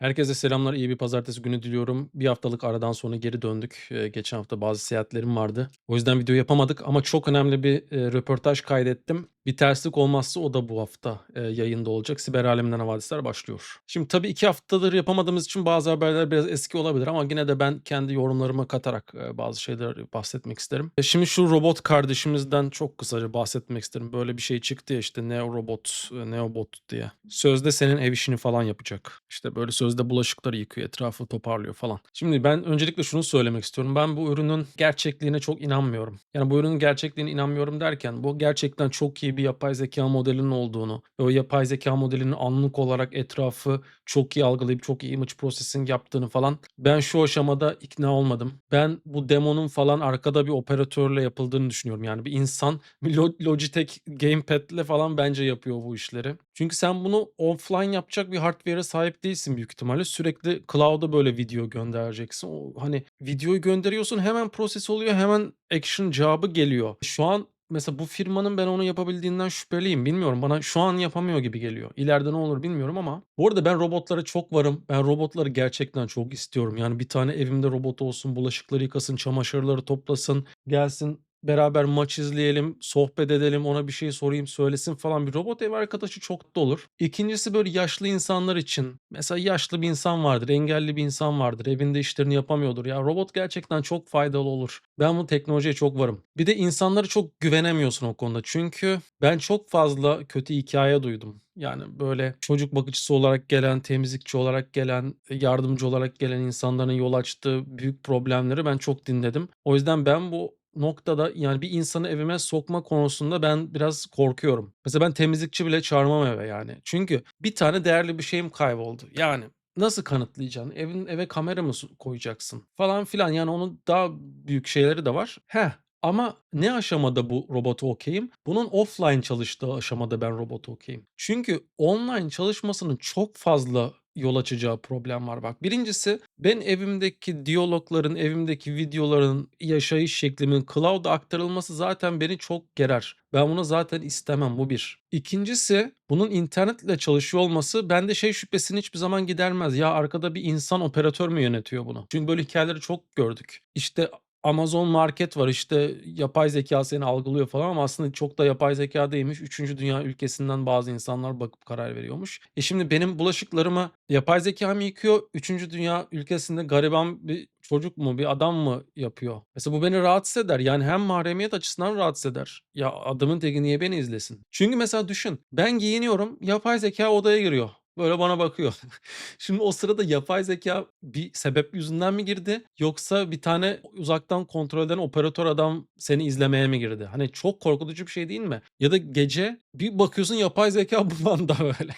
Herkese selamlar, iyi bir pazartesi günü diliyorum. Bir haftalık aradan sonra geri döndük. Eee, geçen hafta bazı seyahatlerim vardı. O yüzden video yapamadık ama çok önemli bir, eee, röportaj kaydettim. Bir terslik olmazsa o da bu hafta, eee, yayında olacak. Siber Aleminden Havadisler başlıyor. Şimdi tabii 2 haftadır yapamadığımız için bazı haberler biraz eski olabilir ama yine de ben kendi yorumlarıma katarak, eee, bazı şeyler bahsetmek isterim. E, şimdi şu robot kardeşimizden çok kısaca bahsetmek isterim. Böyle bir şey çıktı ya işte Neo Robot, eee, Neobot diye. Sözde senin ev işini falan yapacak. İşte böyle sözde bulaşıkları yıkıyor, etrafı toparlıyor falan. Şimdi ben öncelikle şunu söylemek istiyorum. Ben bu ürünün gerçekliğine çok inanmıyorum. Yani bu ürünün gerçekliğine inanmıyorum derken bu gerçekten çok iyi bir yapay zeka modelinin olduğunu ve o yapay zeka modelinin anlık olarak etrafı çok iyi algılayıp çok iyi image processing yaptığını falan ben şu aşamada ikna olmadım. Ben bu demonun falan arkada bir operatörle yapıldığını düşünüyorum. Yani bir insan bir Lo- Logitech gamepad'le falan bence yapıyor bu işleri. Çünkü sen bunu offline yapacak bir hardware'e sahip değilsin büyük ihtimalle. Sürekli cloud'a böyle video göndereceksin. O, hani videoyu gönderiyorsun hemen proses oluyor hemen action cevabı geliyor. Şu an mesela bu firmanın ben onu yapabildiğinden şüpheliyim. Bilmiyorum bana şu an yapamıyor gibi geliyor. İleride ne olur bilmiyorum ama. Bu arada ben robotlara çok varım. Ben robotları gerçekten çok istiyorum. Yani bir tane evimde robot olsun, bulaşıkları yıkasın, çamaşırları toplasın, gelsin Beraber maç izleyelim, sohbet edelim, ona bir şey sorayım, söylesin falan. Bir robot ev arkadaşı çok da olur. 2'ncisi böyle yaşlı insanlar için. Mesela yaşlı bir insan vardır, engelli bir insan vardır, evinde işlerini yapamıyordur. Ya robot gerçekten çok faydalı olur. Ben bu teknolojiye çok varım. Bir de insanları çok güvenemiyorsun o konuda. Çünkü ben çok fazla kötü hikaye duydum. Yani böyle çocuk bakıcısı olarak gelen, temizlikçi olarak gelen, yardımcı olarak gelen insanların yol açtığı büyük problemleri ben çok dinledim. O yüzden ben bu noktada, yani, bir insanı evime sokma konusunda ben biraz korkuyorum. Mesela ben temizlikçi bile çağırmam eve, yani. Çünkü bir tane değerli bir şeyim kayboldu. Yani, nasıl kanıtlayacaksın? Evin eve kamera mı koyacaksın falan filan. Yani, onun daha büyük şeyleri de var. Heh, ama ne aşamada bu robota okay'im? Bunun offline çalıştığı aşamada ben robota okay'im. Çünkü online çalışmasının çok fazla yol açacağı problem var bak. Birincisi ben evimdeki diyalogların, evimdeki videoların, yaşayış şeklimin cloud'a aktarılması zaten beni çok gerer. Ben bunu zaten istemem bu bir. İkincisi bunun internetle çalışıyor olması bende şey şüphesini hiçbir zaman gidermez. Ya arkada bir insan operatör mü yönetiyor bunu? Çünkü böyle hikayeleri çok gördük. İşte Amazon Market var, işte, yapay zeka seni algılıyor falan ama aslında çok da yapay zeka değilmiş. Üçüncü dünya ülkesinden bazı insanlar bakıp karar veriyormuş. E, şimdi benim bulaşıklarımı yapay zeka mı yıkıyor, üçüncü dünya ülkesinde gariban bir çocuk mu, bir adam mı yapıyor? Mesela bu beni rahatsız eder. Yani hem mahremiyet açısından rahatsız eder. Ya, adamın teki niye beni izlesin? Çünkü mesela düşün, ben giyiniyorum, yapay zeka odaya giriyor. Böyle bana bakıyor. Şimdi o sırada yapay zeka bir sebep yüzünden mi girdi yoksa bir tane uzaktan kontrol eden operatör adam seni izlemeye mi girdi? Hani çok korkutucu bir şey değil mi? Ya da gece bir bakıyorsun yapay zeka bulanda böyle.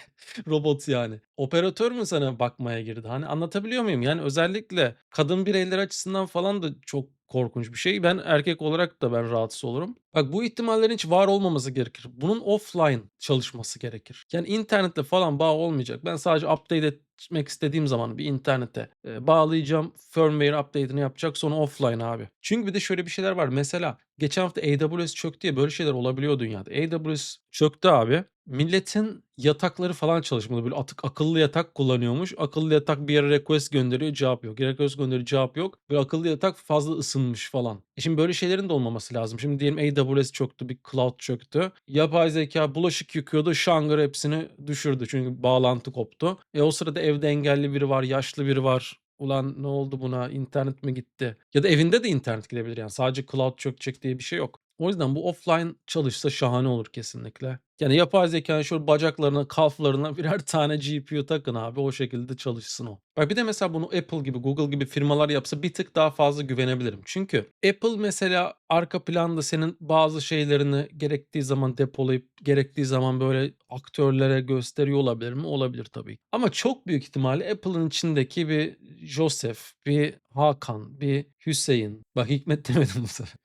Robot yani. Operatör mü sana bakmaya girdi? Hani anlatabiliyor muyum? Yani özellikle kadın bireyler açısından falan da çok korkunç bir şey. Ben erkek olarak da ben rahatsız olurum. Bak bu ihtimallerin hiç var olmaması gerekir. Bunun offline çalışması gerekir. Yani internette falan bağ olmayacak. Ben sadece update etmek istediğim zaman bir internete bağlayacağım. Firmware update'ini yapacak sonra offline abi. Çünkü bir de şöyle bir şeyler var. Mesela geçen hafta AWS çöktü diye böyle şeyler olabiliyor dünyada. AWS çöktü abi. Milletin yatakları falan çalışmadı. Böyle atık akıllı yatak kullanıyormuş. Akıllı yatak bir yere request gönderiyor, cevap yok. Request gönderiyor, cevap yok. Ve akıllı yatak fazla ısınmış falan. E şimdi böyle şeylerin de olmaması lazım. Şimdi diyelim AWS çöktü, bir cloud çöktü. Yapay zeka bulaşık yıkıyordu, şangır hepsini düşürdü. Çünkü bağlantı koptu. E o sırada evde engelli biri var, yaşlı biri var. Ulan ne oldu buna? İnternet mi gitti? Ya da evinde de internet gidebilir yani. Sadece cloud çökecek diye bir şey yok. O yüzden bu offline çalışsa şahane olur kesinlikle. Yani yapay zekânın şöyle bacaklarına, kalflarına birer tane GPU takın abi, o şekilde çalışsın o. Bak bir de mesela bunu Apple gibi, Google gibi firmalar yapsa bir tık daha fazla güvenebilirim. Çünkü Apple mesela arka planda senin bazı şeylerini gerektiği zaman depolayıp, gerektiği zaman böyle aktörlere gösteriyor olabilir mi? Olabilir tabii. Ama çok büyük ihtimalle Apple'ın içindeki bir Joseph, bir Hakan, bir Hüseyin, bak Hikmet demedim bu sefer.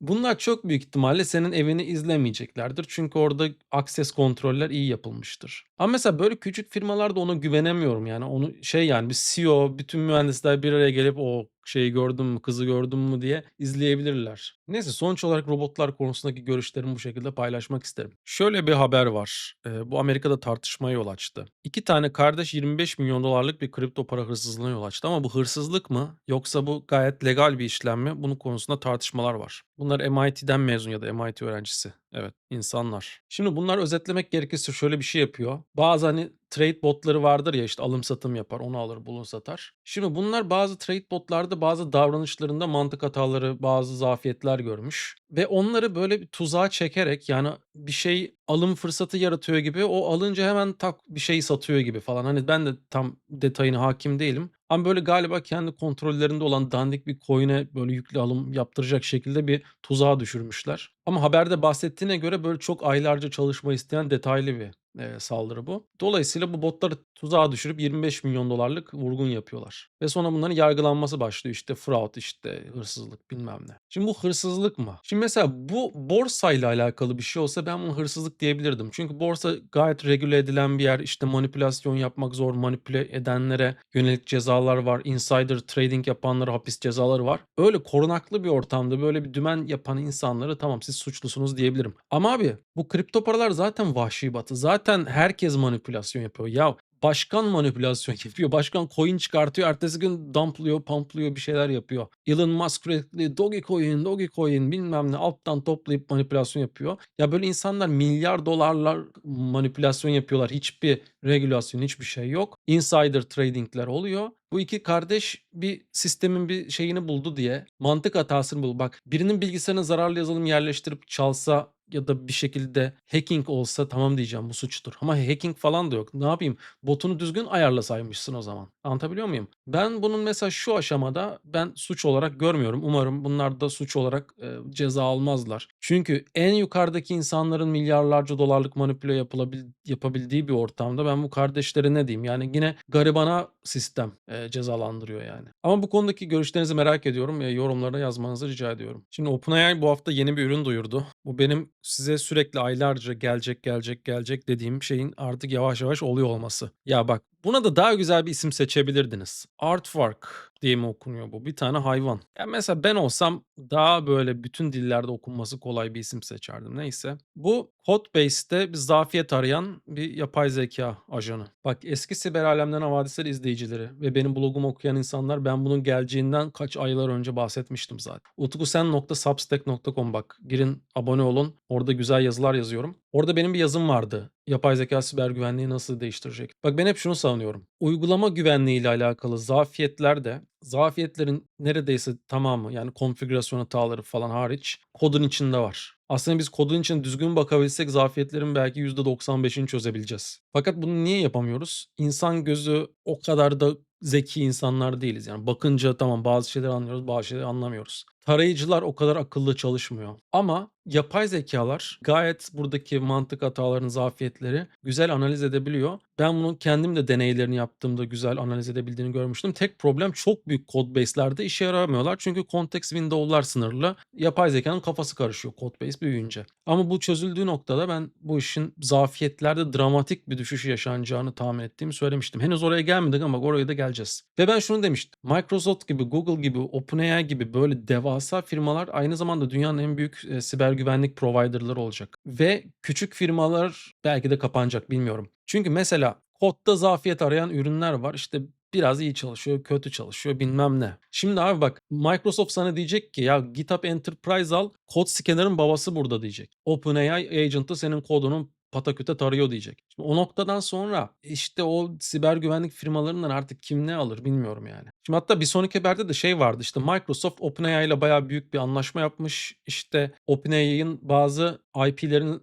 Bunlar çok büyük ihtimalle senin evini izlemeyeceklerdir. Çünkü orada akses kontroller iyi yapılmıştır. Ama mesela böyle küçük firmalarda ona güvenemiyorum yani. Onu şey yani bir CEO, bütün mühendisler bir araya gelip o şeyi gördün mü, kızı gördün mü diye izleyebilirler. Neyse sonuç olarak robotlar konusundaki görüşlerimi bu şekilde paylaşmak isterim. Şöyle bir haber var. Eee, bu Amerika'da tartışmaya yol açtı. 2 tane kardeş 25 milyon dolarlık bir kripto para hırsızlığına yol açtı ama bu hırsızlık mı yoksa bu gayet legal bir işlem mi? Bunun konusunda tartışmalar var. Bunlar MIT'den mezun ya da MIT öğrencisi. Evet, insanlar. Şimdi bunlar özetlemek gerekirse şöyle bir şey yapıyor. Bazı hani trade botları vardır ya işte alım satım yapar, onu alır, bunu satar. Şimdi bunlar bazı trade botlarda bazı davranışlarında mantık hataları, bazı zafiyetler görmüş ve onları böyle bir tuzağa çekerek yani bir şey alım fırsatı yaratıyor gibi o alınca hemen tak bir şeyi satıyor gibi falan. Hani ben de tam detayına hakim değilim. Ama böyle galiba kendi kontrollerinde olan dandik bir coin'e böyle yüklü alım yaptıracak şekilde bir tuzağa düşürmüşler. Ama haberde bahsettiğine göre böyle çok aylarca çalışma isteyen detaylı bir eee, saldırı bu. Dolayısıyla bu botları tuzağa düşürüp 25 milyon dolarlık vurgun yapıyorlar. Ve sonra bunların yargılanması başlıyor. İşte fraud, işte hırsızlık bilmem ne. Şimdi bu hırsızlık mı? Şimdi mesela bu borsayla alakalı bir şey olsa ben bunu hırsızlık diyebilirdim. Çünkü borsa gayet regüle edilen bir yer. İşte manipülasyon yapmak zor, manipüle edenlere yönelik cezalar var. Insider trading yapanlara hapis cezaları var. Öyle korunaklı bir ortamda böyle bir dümen yapan insanları tamam siz suçlusunuz diyebilirim. Ama abi bu kripto paralar zaten vahşi batı. Zaten herkes manipülasyon yapıyor. Ya başkan manipülasyon yapıyor. Başkan coin çıkartıyor. Ertesi gün dumplıyor, pumplıyor bir şeyler yapıyor. Elon Musk sürekli Dogecoin, Dogecoin bilmem ne alttan toplayıp manipülasyon yapıyor. Ya böyle insanlar milyar dolarlar manipülasyon yapıyorlar. Hiçbir regülasyon, hiçbir şey yok. Insider tradingler oluyor. Bu iki kardeş bir sistemin bir şeyini buldu diye mantık hatasını buldu. Bak birinin bilgisayarına zararlı yazılım yerleştirip çalsa ya da bir şekilde hacking olsa tamam diyeceğim bu suçtur. Ama hacking falan da yok. Ne yapayım? Botunu düzgün ayarlasaymışsın o zaman. Anlatabiliyor muyum? Ben bunun mesela şu aşamada ben suç olarak görmüyorum. Umarım bunlar da suç olarak e, ceza almazlar. Çünkü en yukarıdaki insanların milyarlarca dolarlık manipüle yapılabil, yapabildiği bir ortamda ben bu kardeşlere ne diyeyim? Yani yine garibana sistem e, cezalandırıyor yani. Ama bu konudaki görüşlerinizi merak ediyorum. E, yorumlara yazmanızı rica ediyorum. Şimdi OpenAI bu hafta yeni bir ürün duyurdu. Bu benim size sürekli aylarca gelecek gelecek gelecek dediğim şeyin artık yavaş yavaş oluyor olması. Ya bak buna da daha güzel bir isim seçebilirdiniz. Artwork diye mi okunuyor bu? Bir tane hayvan. Ya mesela ben olsam daha böyle bütün dillerde okunması kolay bir isim seçerdim. Neyse. Bu Codebase'te bir zafiyet arayan bir yapay zeka ajanı. Bak eski siber alemden havadisler izleyicileri ve benim blogumu okuyan insanlar ben bunun geleceğinden kaç aylar önce bahsetmiştim zaten. utkusen.substack.com bak girin abone olun. Orada güzel yazılar yazıyorum. Orada benim bir yazım vardı. Yapay zeka siber güvenliği nasıl değiştirecek? Bak ben hep şunu savunuyorum. Uygulama güvenliği ile alakalı zafiyetler de zafiyetlerin neredeyse tamamı yani konfigürasyon hataları falan hariç kodun içinde var. Aslında biz kodun için düzgün bakabilsek zafiyetlerin belki %95'ini çözebileceğiz. Fakat bunu niye yapamıyoruz? İnsan gözü o kadar da zeki insanlar değiliz. Yani bakınca tamam bazı şeyleri anlıyoruz, bazı şeyleri anlamıyoruz. Tarayıcılar o kadar akıllı çalışmıyor. Ama yapay zekalar gayet buradaki mantık hatalarının zafiyetleri güzel analiz edebiliyor. Ben bunu kendim de deneylerini yaptığımda güzel analiz edebildiğini görmüştüm. Tek problem çok büyük code base'lerde işe yaramıyorlar. Çünkü context window'lar sınırlı. Yapay zekanın kafası karışıyor code base büyüyünce. Ama bu çözüldüğü noktada ben bu işin zafiyetlerde dramatik bir düşüş yaşanacağını tahmin ettiğimi söylemiştim. Henüz oraya gelmedik ama oraya da geleceğiz. Ve ben şunu demiştim. Microsoft gibi, Google gibi, OpenAI gibi böyle devasa firmalar aynı zamanda dünyanın en büyük e, siber güvenlik providerları olacak. Ve küçük firmalar belki de kapanacak bilmiyorum. Çünkü mesela kodda zafiyet arayan ürünler var. İşte biraz iyi çalışıyor, kötü çalışıyor bilmem ne. Şimdi abi bak Microsoft sana diyecek ki ya GitHub Enterprise al kod scanner'ın babası burada diyecek. OpenAI agent'ı senin kodunun pataküte tarıyor diyecek. Şimdi o noktadan sonra işte o siber güvenlik firmalarından artık kim ne alır bilmiyorum yani. Şimdi hatta bir sonraki haberde de şey vardı işte Microsoft OpenAI ile bayağı büyük bir anlaşma yapmış. İşte OpenAI'ın bazı IP'lerin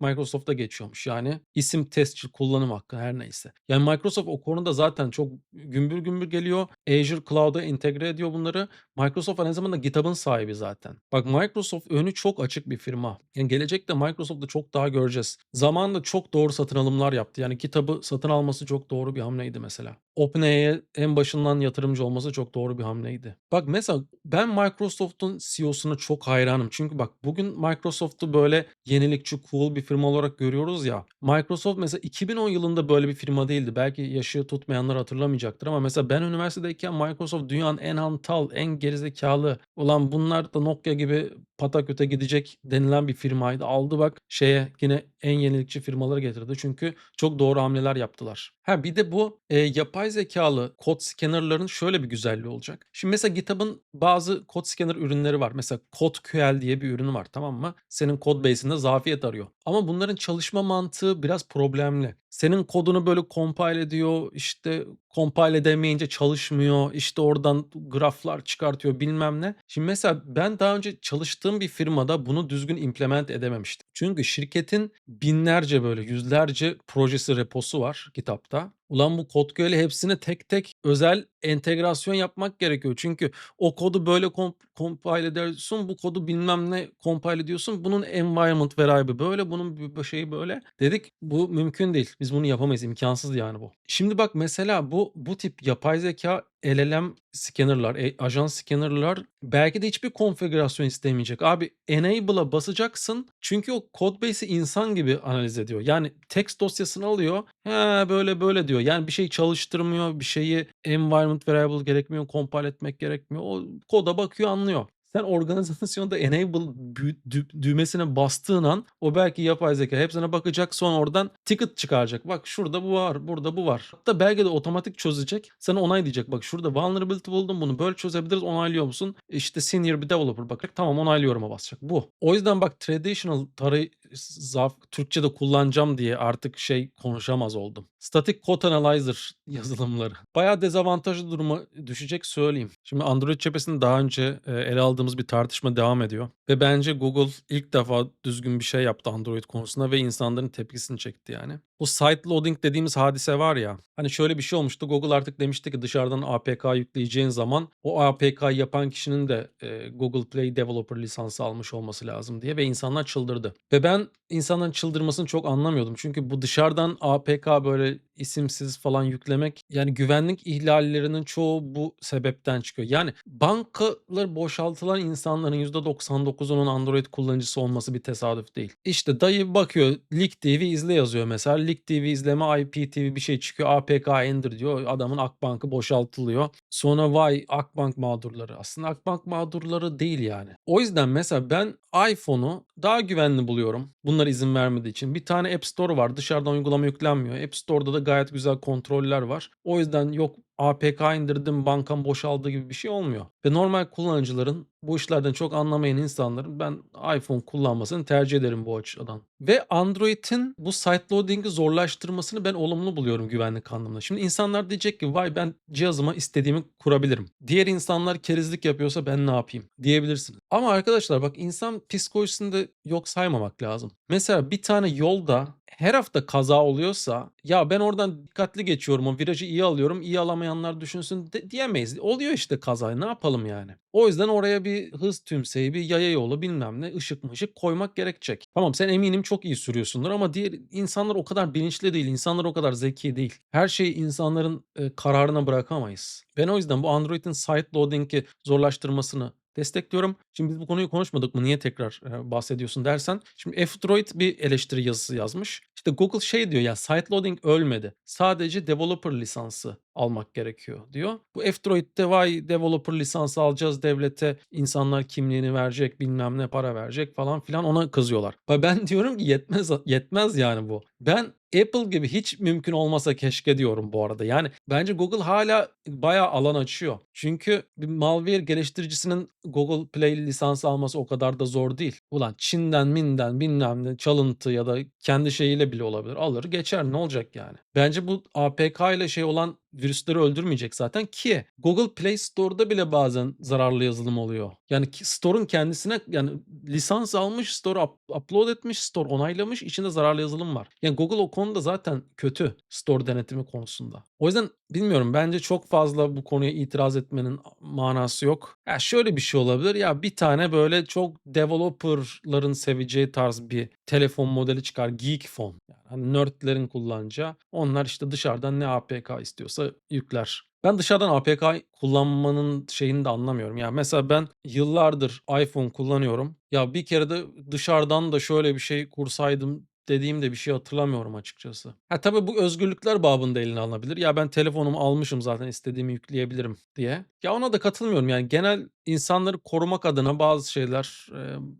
Microsoft'a geçiyormuş. Yani isim testçi kullanım hakkı her neyse. Yani Microsoft o konuda zaten çok gümbür gümbür geliyor. Azure Cloud'a entegre ediyor bunları. Microsoft aynı zamanda GitHub'ın sahibi zaten. Bak Microsoft önü çok açık bir firma. Yani gelecekte Microsoft'ta çok daha göreceğiz. Zamanında çok doğru satın alımlar yaptı. Yani kitabı satın alması çok doğru bir hamleydi mesela. OpenAI'ye en başından yatırımcı olması çok doğru bir hamleydi. Bak mesela ben Microsoft'un CEO'suna çok hayranım. Çünkü bak bugün Microsoft'u böyle yenilikçi, cool bir firma olarak görüyoruz ya. Microsoft mesela 2010 yılında böyle bir firma değildi. Belki yaşı tutmayanlar hatırlamayacaktır ama mesela ben üniversitedeyken Microsoft dünyanın en hantal, en gerizekalı, ulan bunlar da Nokia gibi pataküte gidecek denilen bir firmaydı. Aldı bak şeye yine en yenilikçi firmaları getirdi. Çünkü çok doğru hamleler yaptılar. Ha bir de bu e, yapay zekalı kod scanner'ların şöyle bir güzelliği olacak. Şimdi mesela GitHub'ın bazı kod scanner ürünleri var. Mesela CodeQL diye bir ürünü var tamam mı? Senin kod base'inde zafiyet arıyor. Ama bunların çalışma mantığı biraz problemli. Senin kodunu böyle compile ediyor, işte compile edemeyince çalışmıyor, işte oradan graflar çıkartıyor bilmem ne. Şimdi mesela ben daha önce çalıştığım bir firmada bunu düzgün implement edememiştim. Çünkü şirketin binlerce böyle yüzlerce projesi reposu var GitHub'ta. Ulan bu CodeQL'i hepsine tek tek özel entegrasyon yapmak gerekiyor. Çünkü o kodu böyle komp compile ediyorsun, bu kodu bilmem ne compile ediyorsun. Bunun environment variable böyle, bunun bir şeyi böyle. Dedik bu mümkün değil. Biz bunu yapamayız. imkansız yani bu. Şimdi bak mesela bu bu tip yapay zeka LLM scanner'lar, e, ajan scanner'lar belki de hiçbir konfigürasyon istemeyecek. Abi enable'a basacaksın çünkü o codebase'i insan gibi analiz ediyor. Yani text dosyasını alıyor. He böyle böyle diyor. Yani bir şey çalıştırmıyor, bir şeyi environment variable gerekmiyor, compile etmek gerekmiyor. O koda bakıyor, anlıyor. Sen organizasyonda enable düğmesine bastığın an o belki yapay zeka hepsine bakacak sonra oradan ticket çıkaracak. Bak şurada bu var, burada bu var. Hatta belki de otomatik çözecek. Sana onay diyecek. Bak şurada vulnerability buldum bunu böyle çözebiliriz onaylıyor musun? İşte senior bir developer bakacak. Tamam onaylıyorum basacak. Bu. O yüzden bak traditional tarayı zaf Türkçe'de kullanacağım diye artık şey konuşamaz oldum. Static Code Analyzer yazılımları. Bayağı dezavantajlı duruma düşecek söyleyeyim. Şimdi Android cephesinde daha önce e, ele aldığımız bir tartışma devam ediyor. Ve bence Google ilk defa düzgün bir şey yaptı Android konusunda ve insanların tepkisini çekti yani. Bu site loading dediğimiz hadise var ya. Hani şöyle bir şey olmuştu. Google artık demişti ki dışarıdan APK yükleyeceğin zaman o APK yapan kişinin de e, Google Play Developer lisansı almış olması lazım diye ve insanlar çıldırdı. Ve ben insanların çıldırmasını çok anlamıyordum. Çünkü bu dışarıdan APK böyle isimsiz falan yüklemek yani güvenlik ihlallerinin çoğu bu sebepten çıkıyor. Yani bankalar boşaltılan insanların %99'unun Android kullanıcısı olması bir tesadüf değil. İşte dayı bakıyor Lig TV izle yazıyor mesela. Lig TV izleme IPTV bir şey çıkıyor. APK indir diyor. Adamın Akbank'ı boşaltılıyor. Sonra vay Akbank mağdurları. Aslında Akbank mağdurları değil yani. O yüzden mesela ben iPhone'u daha güvenli buluyorum. Bunlar izin vermediği için. Bir tane App Store var. Dışarıdan uygulama yüklenmiyor. App Store'da da gayet güzel kontroller var. O yüzden yok APK indirdim bankam boşaldı gibi bir şey olmuyor. Ve normal kullanıcıların bu işlerden çok anlamayan insanların ben iPhone kullanmasını tercih ederim bu açıdan. Ve Android'in bu site loading'i zorlaştırmasını ben olumlu buluyorum güvenlik anlamında. Şimdi insanlar diyecek ki vay ben cihazıma istediğimi kurabilirim. Diğer insanlar kerizlik yapıyorsa ben ne yapayım diyebilirsiniz. Ama arkadaşlar bak insan psikolojisini de yok saymamak lazım. Mesela bir tane yolda her hafta kaza oluyorsa ya ben oradan dikkatli geçiyorum o virajı iyi alıyorum iyi alamayanlar düşünsün de, diyemeyiz. Oluyor işte kaza ne yapalım yani. O yüzden oraya bir hız tümseyi bir yaya yolu bilmem ne ışık mı ışık koymak gerekecek. Tamam sen eminim çok iyi sürüyorsundur ama diğer insanlar o kadar bilinçli değil insanlar o kadar zeki değil. Her şeyi insanların e, kararına bırakamayız. Ben o yüzden bu Android'in site loading'i zorlaştırmasını destekliyorum. Şimdi biz bu konuyu konuşmadık mı? Niye tekrar e, bahsediyorsun dersen. Şimdi F-Droid bir eleştiri yazısı yazmış. İşte Google şey diyor ya site loading ölmedi. Sadece developer lisansı almak gerekiyor diyor. Bu F-Droid'de vay developer lisansı alacağız devlete insanlar kimliğini verecek bilmem ne para verecek falan filan ona kızıyorlar. Ben diyorum ki yetmez yetmez yani bu. Ben Apple gibi hiç mümkün olmasa keşke diyorum bu arada. Yani bence Google hala bayağı alan açıyor. Çünkü bir malware geliştiricisinin Google Play lisansı alması o kadar da zor değil. Ulan Çin'den, Min'den, bilmem ne çalıntı ya da kendi şeyiyle bile olabilir. Alır geçer ne olacak yani. Bence bu APK ile şey olan virüsleri öldürmeyecek zaten ki Google Play Store'da bile bazen zararlı yazılım oluyor. Yani store'un kendisine yani lisans almış, store up, upload etmiş, store onaylamış, içinde zararlı yazılım var. Yani Google o konuda zaten kötü store denetimi konusunda. O yüzden bilmiyorum bence çok fazla bu konuya itiraz etmenin manası yok. Ya şöyle bir şey olabilir ya bir tane böyle çok developer'ların seveceği tarz bir telefon modeli çıkar. Geek phone. Yani Hani nerd'lerin kullanacağı. Onlar işte dışarıdan ne APK istiyorsa yükler. Ben dışarıdan APK kullanmanın şeyini de anlamıyorum. Ya mesela ben yıllardır iPhone kullanıyorum. Ya bir kere de dışarıdan da şöyle bir şey kursaydım dediğimde bir şey hatırlamıyorum açıkçası. Ha tabii bu özgürlükler babında eline alınabilir. Ya ben telefonumu almışım zaten istediğimi yükleyebilirim diye. Ya ona da katılmıyorum. Yani genel insanları korumak adına bazı şeyler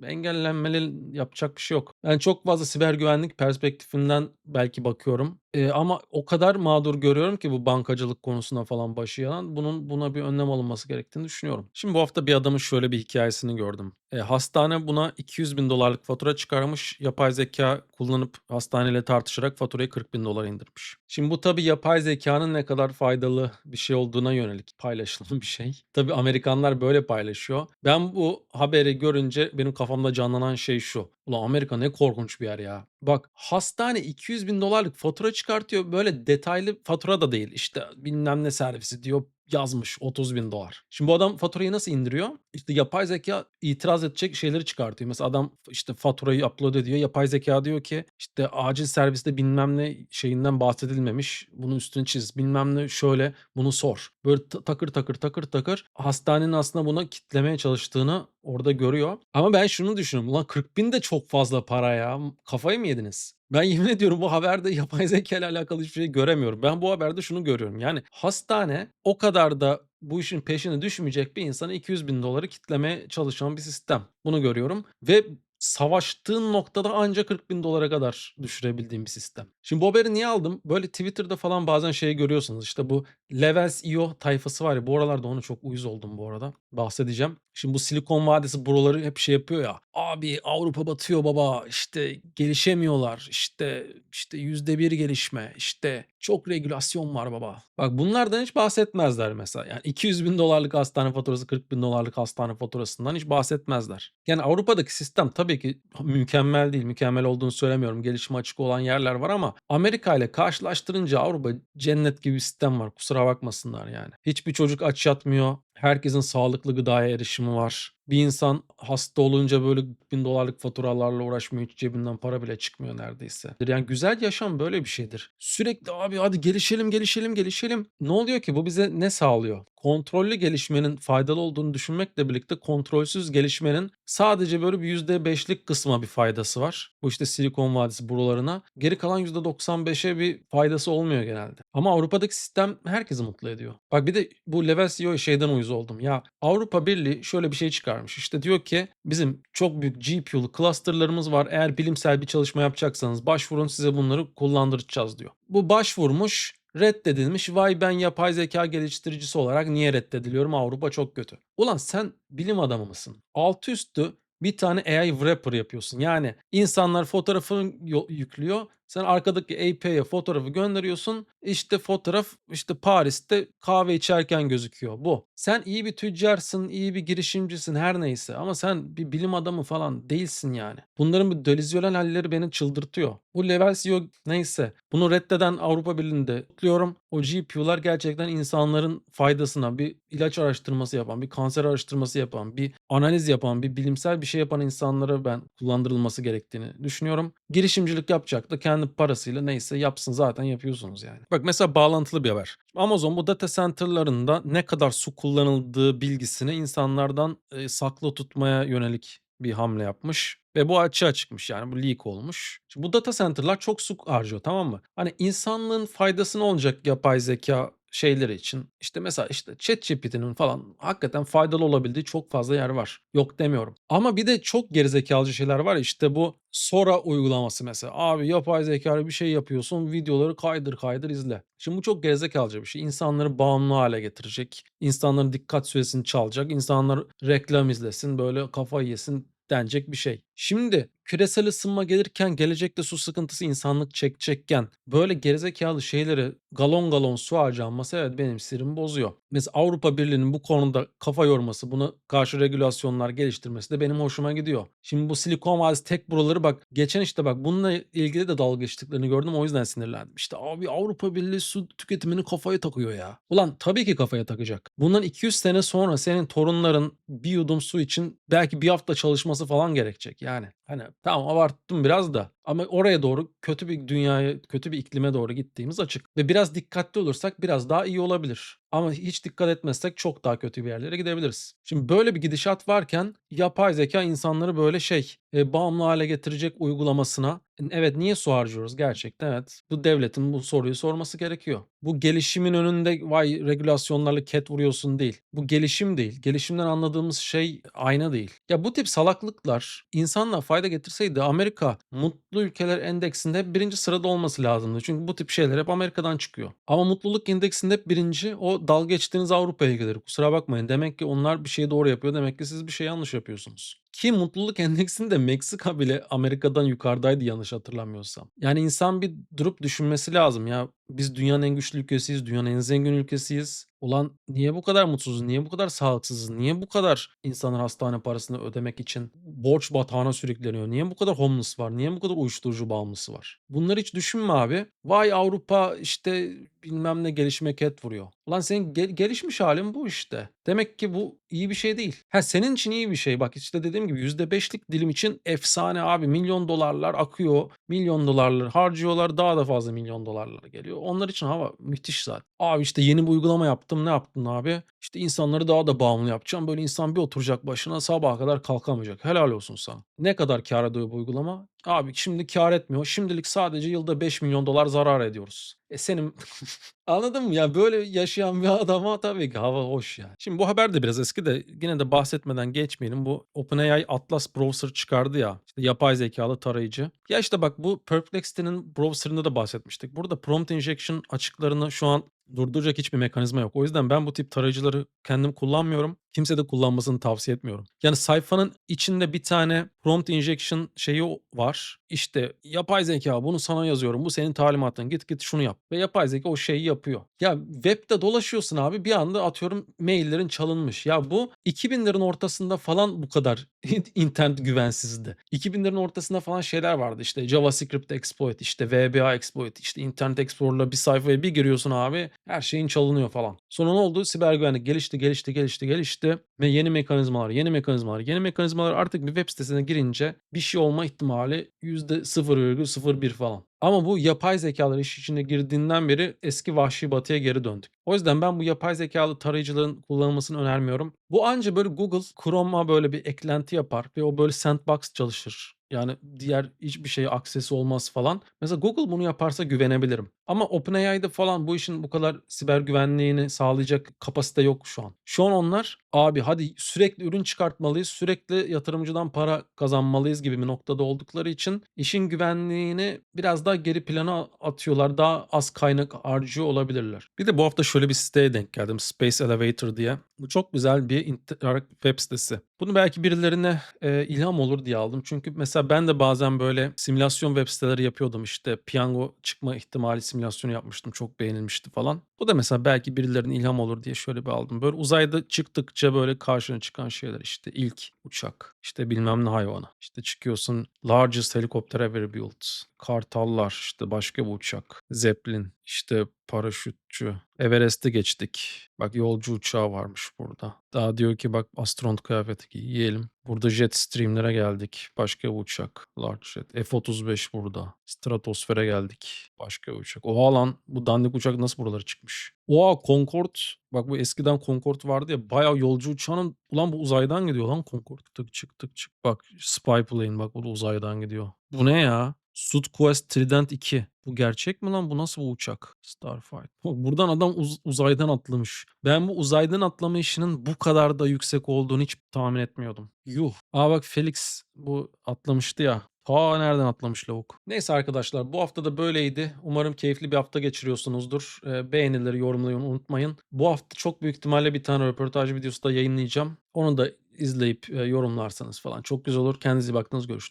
e, engellenmeli yapacak bir şey yok. Ben çok fazla siber güvenlik perspektifinden belki bakıyorum. E, ama o kadar mağdur görüyorum ki bu bankacılık konusuna falan başı yanan. Bunun buna bir önlem alınması gerektiğini düşünüyorum. Şimdi bu hafta bir adamın şöyle bir hikayesini gördüm. E, hastane buna 200 bin dolarlık fatura çıkarmış. Yapay zeka kullanıp hastaneyle tartışarak faturayı 40 bin dolara indirmiş. Şimdi bu tabii yapay zekanın ne kadar faydalı bir şey olduğuna yönelik paylaşılan bir şey. Tabii Amerikanlar böyle paylaşıyor. Ben bu haberi görünce benim kafamda canlanan şey şu. Ulan Amerika ne korkunç bir yer ya. Bak hastane 200 bin dolarlık fatura çıkartıyor. Böyle detaylı fatura da değil. İşte bilmem ne servisi diyor yazmış 30 bin dolar. Şimdi bu adam faturayı nasıl indiriyor? İşte yapay zeka itiraz edecek şeyleri çıkartıyor. Mesela adam işte faturayı upload ediyor. Yapay zeka diyor ki işte acil serviste bilmem ne şeyinden bahsedilmemiş. Bunun üstünü çiz. Bilmem ne şöyle bunu sor. Böyle ta- takır takır takır takır hastanenin aslında buna kitlemeye çalıştığını orada görüyor. Ama ben şunu düşünüyorum. Ulan 40 bin de çok fazla para ya. Kafayı mı yediniz? Ben yemin ediyorum bu haberde yapay zeka ile alakalı hiçbir şey göremiyorum. Ben bu haberde şunu görüyorum. Yani hastane o kadar da bu işin peşine düşmeyecek bir insana 200 bin doları kitlemeye çalışan bir sistem. Bunu görüyorum. Ve savaştığın noktada ancak 40 bin dolara kadar düşürebildiğim bir sistem. Şimdi bu haberi niye aldım? Böyle Twitter'da falan bazen şey görüyorsunuz. İşte bu Levels.io tayfası var ya bu aralarda onu çok uyuz oldum bu arada. Bahsedeceğim. Şimdi bu Silikon Vadisi buraları hep şey yapıyor ya. Abi Avrupa batıyor baba. işte gelişemiyorlar. İşte işte yüzde bir gelişme. işte çok regülasyon var baba. Bak bunlardan hiç bahsetmezler mesela. Yani 200 bin dolarlık hastane faturası 40 bin dolarlık hastane faturasından hiç bahsetmezler. Yani Avrupa'daki sistem tabii ki mükemmel değil. Mükemmel olduğunu söylemiyorum. Gelişime açık olan yerler var ama Amerika ile karşılaştırınca Avrupa cennet gibi bir sistem var. Kusura bakmasınlar yani. Hiçbir çocuk aç yatmıyor. Herkesin sağlıklı gıdaya erişimi var. Bir insan hasta olunca böyle bin dolarlık faturalarla uğraşmıyor. Hiç cebinden para bile çıkmıyor neredeyse. Yani güzel yaşam böyle bir şeydir. Sürekli abi hadi gelişelim gelişelim gelişelim. Ne oluyor ki bu bize ne sağlıyor? Kontrollü gelişmenin faydalı olduğunu düşünmekle birlikte kontrolsüz gelişmenin sadece böyle bir %5'lik kısma bir faydası var. Bu işte Silikon Vadisi buralarına. Geri kalan %95'e bir faydası olmuyor genelde. Ama Avrupa'daki sistem herkesi mutlu ediyor. Bak bir de bu Level CEO şeyden uyuz oldum. Ya Avrupa Birliği şöyle bir şey çıkarmış. İşte diyor ki bizim çok büyük GPU'lu clusterlarımız var. Eğer bilimsel bir çalışma yapacaksanız başvurun size bunları kullandıracağız diyor. Bu başvurmuş reddedilmiş. Vay ben yapay zeka geliştiricisi olarak niye reddediliyorum? Avrupa çok kötü. Ulan sen bilim adamı mısın? Altı üstü bir tane AI wrapper yapıyorsun. Yani insanlar fotoğrafını yo- yüklüyor. Sen arkadaki API'ye fotoğrafı gönderiyorsun. İşte fotoğraf işte Paris'te kahve içerken gözüküyor. Bu. Sen iyi bir tüccarsın, iyi bir girişimcisin her neyse ama sen bir bilim adamı falan değilsin yani. Bunların bu delüzyonel halleri beni çıldırtıyor. Bu level CEO neyse bunu reddeden Avrupa Birliği'nde kutluyorum. O GPU'lar gerçekten insanların faydasına bir ilaç araştırması yapan, bir kanser araştırması yapan, bir analiz yapan, bir bilimsel bir şey yapan insanlara ben kullandırılması gerektiğini düşünüyorum. Girişimcilik yapacak da kendi parasıyla neyse yapsın zaten yapıyorsunuz yani. Bak mesela bağlantılı bir haber. Amazon bu data center'larında ne kadar su kullanıldığı bilgisini insanlardan e, saklı tutmaya yönelik bir hamle yapmış ve bu açığa çıkmış yani bu leak olmuş. Şimdi bu data center'lar çok su harcıyor tamam mı? Hani insanlığın faydasına olacak yapay zeka şeyleri için işte mesela işte ChatGPT'nin falan hakikaten faydalı olabildiği çok fazla yer var. Yok demiyorum. Ama bir de çok gerizekalıcı şeyler var ya, işte bu Sora uygulaması mesela. Abi yapay zeka bir şey yapıyorsun videoları kaydır kaydır izle. Şimdi bu çok gerizekalıca bir şey. İnsanları bağımlı hale getirecek. İnsanların dikkat süresini çalacak. İnsanlar reklam izlesin böyle kafayı yesin denecek bir şey. Şimdi küresel ısınma gelirken gelecekte su sıkıntısı insanlık çekecekken böyle gerizekalı şeyleri galon galon su harcanması evet benim sinirimi bozuyor. Mesela Avrupa Birliği'nin bu konuda kafa yorması, buna karşı regülasyonlar geliştirmesi de benim hoşuma gidiyor. Şimdi bu Silikon Vadisi tek buraları bak geçen işte bak bununla ilgili de dalga geçtiklerini gördüm o yüzden sinirlendim. İşte abi Avrupa Birliği su tüketimini kafaya takıyor ya. Ulan tabii ki kafaya takacak. Bundan 200 sene sonra senin torunların bir yudum su için belki bir hafta çalışması falan gerekecek yani. Hani tamam abarttım biraz da Ama oraya doğru kötü bir dünyaya, kötü bir iklime doğru gittiğimiz açık ve biraz dikkatli olursak biraz daha iyi olabilir. Ama hiç dikkat etmezsek çok daha kötü bir yerlere gidebiliriz. Şimdi böyle bir gidişat varken yapay zeka insanları böyle şey, eee, bağımlı hâle getirecek uygulamasına Evet, niye su harcıyoruz gerçekten? Evet. Bu devletin bu soruyu sorması gerekiyor. Bu gelişimin önünde vay regülasyonlarla ket vuruyorsun değil. Bu gelişim değil. Gelişimden anladığımız şey ayna değil. Ya bu tip salaklıklar insanlığa fayda getirseydi Amerika Mutlu Ülkeler Endeksinde 1. sırada olması lazımdı. Çünkü bu tip şeyler hep Amerika'dan çıkıyor. Ama mutluluk indeksinde hep 1. o dalga geçtiğiniz Avrupa ülkeleri. Kusura bakmayın. Demek ki onlar bir şeyi doğru yapıyor. Demek ki siz bir şey yanlış yapıyorsunuz. Ki mutluluk endeksinde Meksika bile Amerika'dan yukarıdaydı yanlış hatırlamıyorsam. Yani insan bir durup düşünmesi lazım ya. Biz dünyanın en güçlü ülkesiyiz, dünyanın en zengin ülkesiyiz. Ulan niye bu kadar mutsuzuz, niye bu kadar sağlıksızız, niye bu kadar insanlar hastane parasını ödemek için borç batağına sürükleniyor, niye bu kadar homeless var, niye bu kadar uyuşturucu bağımlısı var? Bunları hiç düşünme abi. Vay Avrupa işte bilmem ne gelişime ket vuruyor. Ulan senin gel- gelişmiş halin bu işte. Demek ki bu iyi bir şey değil. Ha senin için iyi bir şey. Bak işte dediğim gibi %5'lik dilim için efsane abi. Milyon dolarlar akıyor. Milyon dolarlar harcıyorlar. Daha da fazla milyon dolarlar geliyor. Onlar için hava müthiş zaten. Abi işte yeni bir uygulama yaptım. Ne yaptın abi? İşte insanları daha da bağımlı yapacağım. Böyle insan bir oturacak başına sabaha kadar kalkamayacak. Helal olsun sana. Ne kadar kâr ediyor bu uygulama? Abi şimdi kâr etmiyor. Şimdilik sadece yılda 5 milyon dolar zarar ediyoruz. E senin Anladın mı? Ya böyle yaşayan bir adama tabii ki hava hoş yani. Şimdi bu haber de biraz eski de yine de bahsetmeden geçmeyelim. Bu OpenAI Atlas Browser çıkardı ya. İşte yapay zekalı tarayıcı. Ya işte bak bu Perplexity'nin browser'ında da bahsetmiştik. Burada prompt injection açıklarını şu an durduracak hiçbir mekanizma yok. O yüzden ben bu tip tarayıcıları kendim kullanmıyorum. Kimse de kullanmasını tavsiye etmiyorum. Yani sayfanın içinde bir tane prompt injection şeyi var. İşte yapay zeka bunu sana yazıyorum. Bu senin talimatın. Git git şunu yap. Ve yapay zeka o şeyi yapıyor. Ya webde dolaşıyorsun abi bir anda atıyorum maillerin çalınmış. Ya bu 2000'lerin ortasında falan bu kadar internet güvensizdi. 2000'lerin ortasında falan şeyler vardı işte JavaScript exploit, işte VBA exploit, işte Internet Explorer'la bir sayfaya bir giriyorsun abi her şeyin çalınıyor falan. Sonra ne oldu? Siber güvenlik gelişti, gelişti, gelişti, gelişti ve yeni mekanizmalar, yeni mekanizmalar, yeni mekanizmalar artık bir web sitesine girince bir şey olma ihtimali %0,01 falan. Ama bu yapay zekalar iş içine girdiğinden beri eski vahşi batıya geri döndük. O yüzden ben bu yapay zekalı tarayıcıların kullanılmasını önermiyorum. Bu anca böyle Google Chrome'a böyle bir eklenti yapar ve o böyle sandbox çalışır. Yani diğer hiçbir şeye aksesi olmaz falan. Mesela Google bunu yaparsa güvenebilirim. Ama OpenAI'de falan bu işin bu kadar siber güvenliğini sağlayacak kapasite yok şu an. Şu an onlar abi hadi sürekli ürün çıkartmalıyız, sürekli yatırımcıdan para kazanmalıyız gibi bir noktada oldukları için işin güvenliğini biraz daha geri plana atıyorlar. Daha az kaynak harcıyor olabilirler. Bir de bu hafta şöyle bir siteye denk geldim. Space Elevator diye. Bu çok güzel bir interaktif web sitesi. Bunu belki birilerine e, ilham olur diye aldım. Çünkü mesela ben de bazen böyle simülasyon web siteleri yapıyordum. İşte piyango çıkma ihtimali simülasyonu yapmıştım. Çok beğenilmişti falan. Bu da mesela belki birilerine ilham olur diye şöyle bir aldım. Böyle uzayda çıktıkça böyle karşına çıkan şeyler işte ilk uçak, işte bilmem ne hayvanı. İşte çıkıyorsun largest helicopter ever built. Kartallar işte başka bir uçak. Zeppelin işte paraşütçü. Everest'e geçtik. Bak yolcu uçağı varmış burada. Daha diyor ki bak astronot kıyafeti giy yiyelim. Burada jet streamlere geldik. Başka uçak. Large jet. F-35 burada. Stratosfere geldik. Başka uçak. Oha lan bu dandik uçak nasıl buralara çıkmış? Oha Concorde. Bak bu eskiden Concorde vardı ya. Bayağı yolcu uçağının. Ulan bu uzaydan gidiyor lan Concorde. Tık çık tık çık. Bak Spy Plane bak bu da uzaydan gidiyor. Bu ne ya? Suudquest Trident 2. Bu gerçek mi lan? Bu nasıl bir uçak? Starfighter. Buradan adam uz- uzaydan atlamış. Ben bu uzaydan atlama işinin bu kadar da yüksek olduğunu hiç tahmin etmiyordum. Yuh. Aa bak Felix bu atlamıştı ya. Ta nereden atlamış lavuk. Neyse arkadaşlar bu hafta da böyleydi. Umarım keyifli bir hafta geçiriyorsunuzdur. Ee, beğenileri yorumlayı unutmayın. Bu hafta çok büyük ihtimalle bir tane röportaj videosu da yayınlayacağım. Onu da izleyip e, yorumlarsanız falan çok güzel olur. Kendinize iyi baktınız. Görüşürüz.